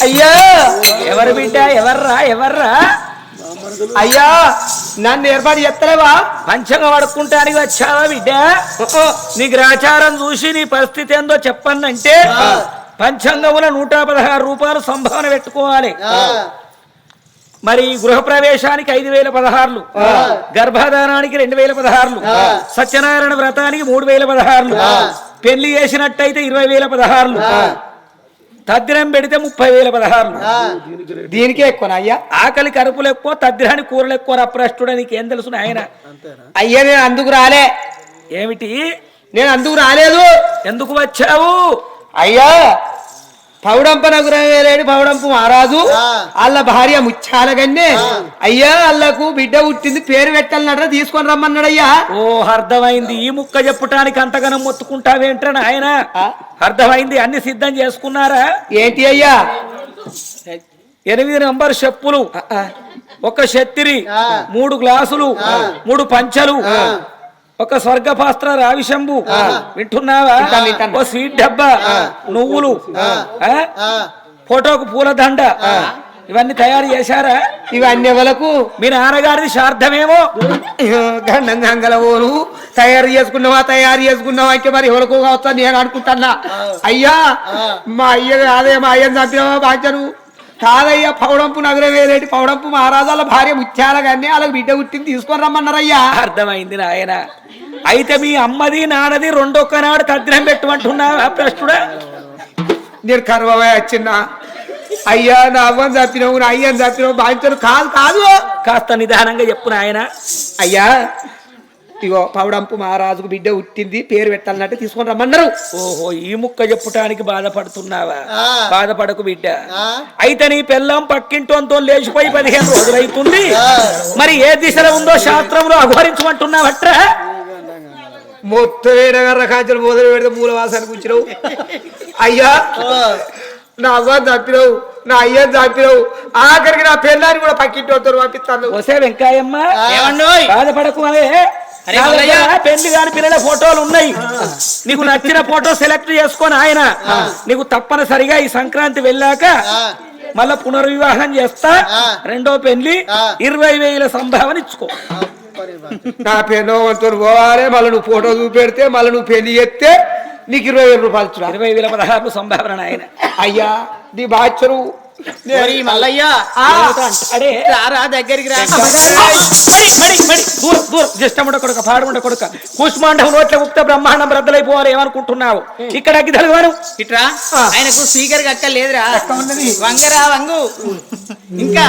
అయ్యా! ఎవరు బిడ్డ? ఎవర్రా? ఎవర్రా? అయ్యా! నన్ను ఏర్పాటు చేస్తలేవా? పంచంగా పడుకుంటానికి వచ్చావా బిడ్డ? నీ గ్రాచారం చూసి నీ పరిస్థితి ఏందో చెప్పన్నంటే పంచంగముల నూట పదహారు రూపాయలు సంభావన పెట్టుకోవాలి. మరి గృహప్రవేశానికి ఐదు వేల పదహారులు గర్భధానానికి రెండు వేల పదహారులు సత్యనారాయణ వ్రతానికి మూడు వేల పదహారులు పెళ్ళి చేసినట్టయితే ఇరవై వేల పదహారులు తద్దినం పెడితే ముప్పై వేల పదహారులు దీనికే ఎక్కువ అయ్యా? ఆకలి కరుపులు ఎక్కువ తద్దిరాని కూరలు ఎక్కువ అప్రస్తుడ నీకేం తెలుసు ఆయన అయ్యా నేను అందుకు రాలే. ఏమిటి? నేను అందుకు రాలేదు. ఎందుకు వచ్చావు? అయ్యా పౌడంప నగురం వేలేడు పౌడంపు మహారాజు. వాళ్ళ భార్య ముచ్చాలగన్నే. అయ్యా వాళ్ళకు బిడ్డ పుట్టింది పేరు పెట్టాలన్నట తీసుకొని రమ్మన్నాడు అయ్యా ఓ అర్థమైంది. ఈ ముక్క చెప్పుటానికి అంతగానం మొత్తుకుంటావేంట్రా ఆయన అర్థమైంది. అన్ని సిద్ధం చేసుకున్నారా? ఏంటి అయ్యా? ఎనిమిది నంబర్ చెప్పులు. ఒక శత్తిరి మూడు గ్లాసులు మూడు పంచలు ఒక స్వర్గపాస్త్ర రావిశంభు. వింటున్నావా? వింటాను, వింటాను. ఓ స్వీట్ డబ్బా నువ్వులు? ఫోటోకు పూలదండ. ఇవన్నీ తయారు చేశారా? ఇవన్నీ ఎవలకు? మీ నాన్నగారిది శార్థమేమో గండం గంగలవోను తయారు చేసుకున్నావా తయారు చేసుకున్నావా? అంటే మరి ఎవరికో కావచ్చా? నేను అనుకుంటున్నా. అయ్యా మా అయ్య కాదే మా అయ్యని చంపినావా బాధ్యను? కాదయ్యా పౌడంపు నగరం వేరేటి పౌడంపు మహారాజాల భార్య ముత్యాల కానీ వాళ్ళకి బిడ్డ పుట్టింది తీసుకొని రమ్మన్నారయ్యా. అర్థమైంది నాయన. అయితే మీ అమ్మది నాన్నది రెండొక్క నాడు తద్దినం పెట్టమంటున్నావా ప్రశ్నుడా నేను కర్వమే వచ్చిన్నా అయ్యా నా అవ్వని చంపినావు నా అయ్యని చంపినావు బాధ్యను కాదు కాదు. కాస్త నిదానంగా చెప్పు నాయన. అయ్యా ఇగో పౌడంపు మహారాజుకు బిడ్డ పుట్టింది పేరు పెట్టాలన్నట్టు తీసుకొని రమ్మన్నారు. ఓహో ఈ ముక్క చెప్పుటానికి బాధపడుతున్నావా? బాధపడకు బిడ్డ. అయితే నీ పిల్లం పక్కింటోంతో లేచిపోయి పదిహేను రోజులైతుంది. మరి ఏ దిశలో ఉందో శాస్త్రంలో అఘోరించమంటున్నావట్రా మొత్తం ఏడగర్ర కాంచెలు మొదలు పెడితే మూల వాసానికి అయ్యా నా అవ్వని చంపినావు నా అయ్యని చంపినావు ఆఖరికి నా పెళ్ళాన్ని కూడా పక్కింటి వస్తారు పంపిస్తాను వసే వెంకాయమ్మ? బాధపడకు అనే పెళ్ళి కాని పిల్లల ఫోటోలు ఉన్నాయి. నీకు నచ్చిన ఫోటో సెలెక్ట్ చేసుకొని ఆయన నీకు తప్పనిసరిగా ఈ సంక్రాంతి వెళ్ళాక మళ్ళా పునర్వివాహం చేస్తా రెండో పెళ్ళి ఇరవై వేల సంభావన ఇచ్చుకో. నా పెన్నో వంతులు పోవాలి మళ్ళీ నువ్వు ఫోటో చూపెడితే మళ్ళీ నువ్వు పెళ్ళి చేస్తే నీకు ఇరవై వేల రూపాయలు ఇచ్చురా. ఇరవై వేల పదహారు సంభావన ఆయన. అయ్యా నీ బాధ్యరు మల్లయ్య రారా దగ్గరికి కొడుక పాడముడ కొడుక. కూష్మాండం నోట్ల ఉక్త బ్రహ్మాండం బ్రద్దలైపోవాలి ఏమనుకుంటున్నావు? ఇక్కడ అగ్గి తలవాను ఇట్రా ఆయనకు స్పీకర్ కక్క లేదురా. వంగరా వంగు. ఇంకా?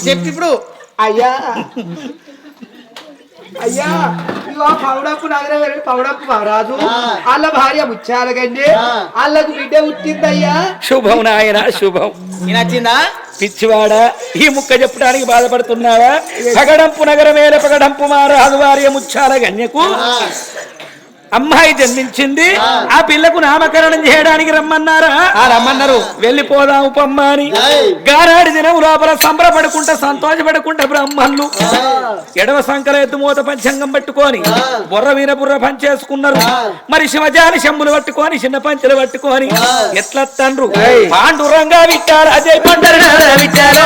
చెప్పు ఇప్పుడు. అయ్యా. అయ్యా. ఇదిగో పౌడప్పు నగరం పౌడప్పు మహారాజు. వాళ్ళ భార్య ముచ్చాలకండి వాళ్ళకు బిడ్డ పుట్టిందయ్యా. శుభం నాయన శుభం. నచ్చిందా? పిచ్చివాడ ఈ ముక్క చెప్పడానికి బాధపడుతున్నావా? పగడంపు నగరమేల పగడంపు మారాదు వార్య ముచ్చాల గన్యకు అమ్మాయి జన్మించింది. ఆ. పిల్లకు నామకరణం చేయడానికి రమ్మన్నారా? ఆ రమ్మన్నారు. వెళ్ళిపోదాము పమ్మాని గారాడి దినం లోపల సంబరపడుకుంటా సంతోషపడుకుంటా బ్రహ్మన్లు ఎడవ సంకల ఎత్తుమూత పంచంగం పట్టుకొని బుర్ర వీర బుర్ర పంచేసుకున్నారు. మరి శివజాని శంభులు పట్టుకొని చిన్న పంచెలు పట్టుకొని ఎట్లా తండ్రు పాండురంగా విట్టారు అజయ్ పండరు విట్టారు